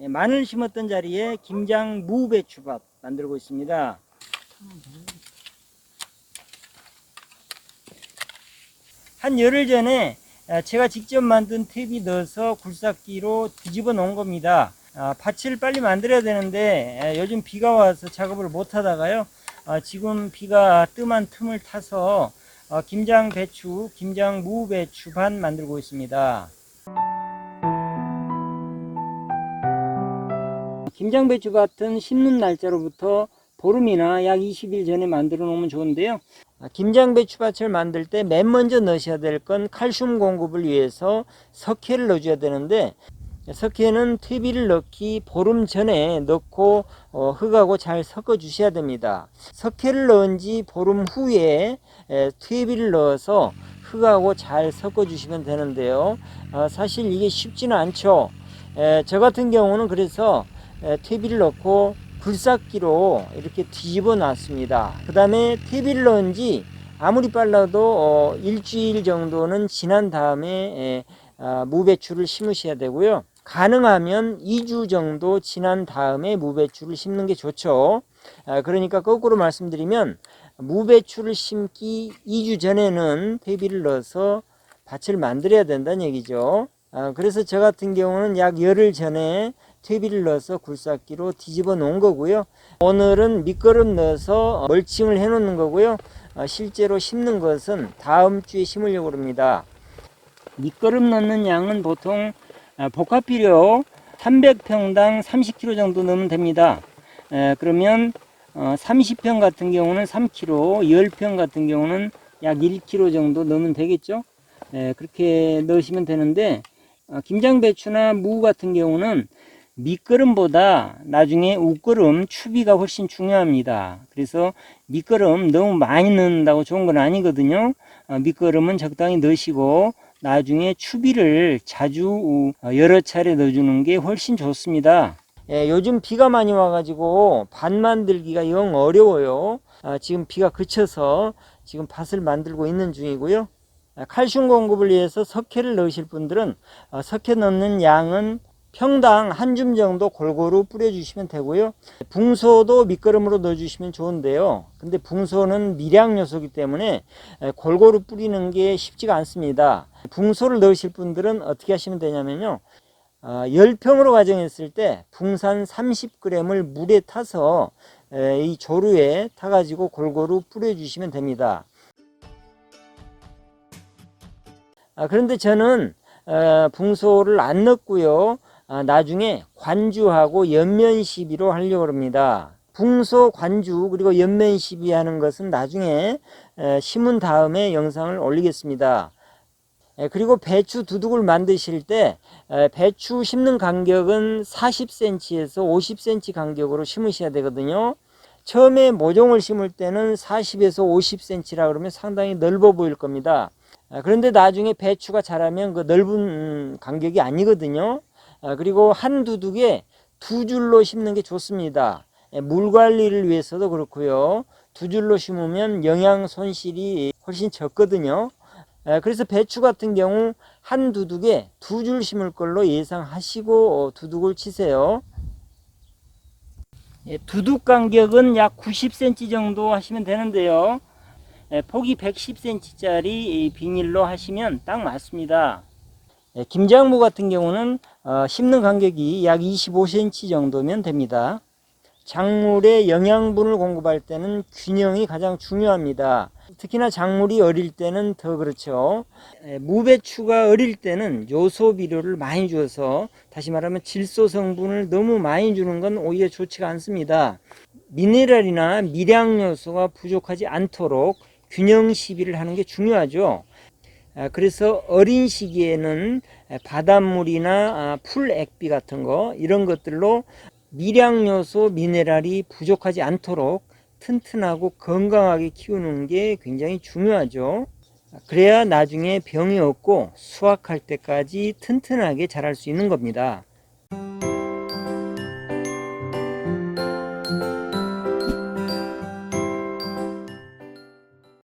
예, 마늘 심었던 자리에 김장 무배추밭 만들고 있습니다. 한 열흘 전에 아, 제가 직접 만든 탭이 넣어서 굴삭기로 뒤집어 놓은 겁니다. 아, 밭을 빨리 만들어야 되는데 에, 요즘 비가 와서 작업을 못 하다가요. 아, 지금 비가 뜸한 틈을 타서 어, 김장 배추, 김장 무배추 밭 만들고 있습니다. 김장 배추 밭은 심는 날짜로부터 보름이나 약 20일 전에 만들어 놓으면 좋은데요. 아, 김장 배추밭을 만들 때 맨 먼저 넣으셔야 될 건 칼슘 공급을 위해서 석회를 넣어줘야 되는데 석회는 퇴비를 넣기 보름 전에 넣고 어, 흙하고 잘 섞어 주셔야 됩니다. 석회를 넣은 지 보름 후에 에, 퇴비를 넣어서 흙하고 잘 섞어 주시면 되는데요. 어, 사실 이게 쉽지는 않죠. 에, 저 같은 경우는 그래서 에, 퇴비를 넣고 굴삭기로 이렇게 뒤집어 놨습니다. 그 다음에 퇴비를 넣은 지 아무리 빨라도 어, 일주일 정도는 지난 다음에 에, 아, 무배추를 심으셔야 되고요. 가능하면 2주 정도 지난 다음에 무배추를 심는 게 좋죠. 아, 그러니까 거꾸로 말씀드리면 무배추를 심기 2주 전에는 퇴비를 넣어서 밭을 만들어야 된다는 얘기죠. 아, 그래서 저 같은 경우는 약 열흘 전에 퇴비를 넣어서 굴삭기로 뒤집어 놓은 거고요. 오늘은 밑거름 넣어서 멀칭을 해 놓는 거고요. 아, 실제로 심는 것은 다음 주에 심으려고 합니다. 밑거름 넣는 양은 보통 아, 복합비료 300평당 30kg 정도 넣으면 됩니다. 에, 그러면 어, 30평 같은 경우는 3kg, 10평 같은 경우는 약 1kg 정도 넣으면 되겠죠. 에, 그렇게 넣으시면 되는데 어, 김장배추나 무 같은 경우는 밑거름보다 나중에 웃거름 추비가 훨씬 중요합니다. 그래서 밑거름 너무 많이 넣는다고 좋은 건 아니거든요. 어, 밑거름은 적당히 넣으시고 나중에 추비를 자주 어, 여러 차례 넣어주는 게 훨씬 좋습니다. 예, 요즘 비가 많이 와가지고 밭 만들기가 영 어려워요. 아, 지금 비가 그쳐서 지금 밭을 만들고 있는 중이고요. 아, 칼슘 공급을 위해서 석회를 넣으실 분들은 어, 석회 넣는 양은 평당 한 줌 정도 골고루 뿌려주시면 되고요. 붕소도 밑거름으로 넣어주시면 좋은데요. 근데 붕소는 미량 요소이기 때문에 에, 골고루 뿌리는 게 쉽지가 않습니다. 붕소를 넣으실 분들은 어떻게 하시면 되냐면요. 어, 10평으로 가정했을 때 붕산 30g을 물에 타서 에, 이 조류에 타가지고 골고루 뿌려주시면 됩니다. 아, 그런데 저는 어, 붕소를 안 넣고요. 아, 나중에 관주하고 연면 시비로 하려고 합니다. 붕소 관주 그리고 연면 시비 하는 것은 나중에 에, 심은 다음에 영상을 올리겠습니다. 에, 그리고 배추 두둑을 만드실 때 에, 배추 심는 간격은 40cm에서 50cm 간격으로 심으셔야 되거든요. 처음에 모종을 심을 때는 40에서 50cm라 그러면 상당히 넓어 보일 겁니다. 아, 그런데 나중에 배추가 자라면 그 넓은 간격이 아니거든요. 아, 그리고 한 두둑에 두 줄로 심는 게 좋습니다. 예, 물 관리를 위해서도 그렇고요. 두 줄로 심으면 영양 손실이 훨씬 적거든요. 예, 그래서 배추 같은 경우 한 두둑에 두 줄 심을 걸로 예상하시고 어, 두둑을 치세요. 예, 두둑 간격은 약 90cm 정도 하시면 되는데요. 예, 폭이 110cm짜리 비닐로 하시면 딱 맞습니다. 예, 김장무 같은 경우는 어, 심는 간격이 약 25cm 정도면 됩니다. 작물에 영양분을 공급할 때는 균형이 가장 중요합니다. 특히나 작물이 어릴 때는 더 그렇죠. 예, 무배추가 어릴 때는 요소 비료를 많이 줘서 다시 말하면 질소 성분을 너무 많이 주는 건 오히려 좋지가 않습니다. 미네랄이나 미량 요소가 부족하지 않도록 균형 시비를 하는 게 중요하죠. 아, 그래서 어린 시기에는 바닷물이나 아, 풀액비 같은 거 이런 것들로 미량 요소 미네랄이 부족하지 않도록 튼튼하고 건강하게 키우는 게 굉장히 중요하죠. 그래야 나중에 병이 없고 수확할 때까지 튼튼하게 자랄 수 있는 겁니다.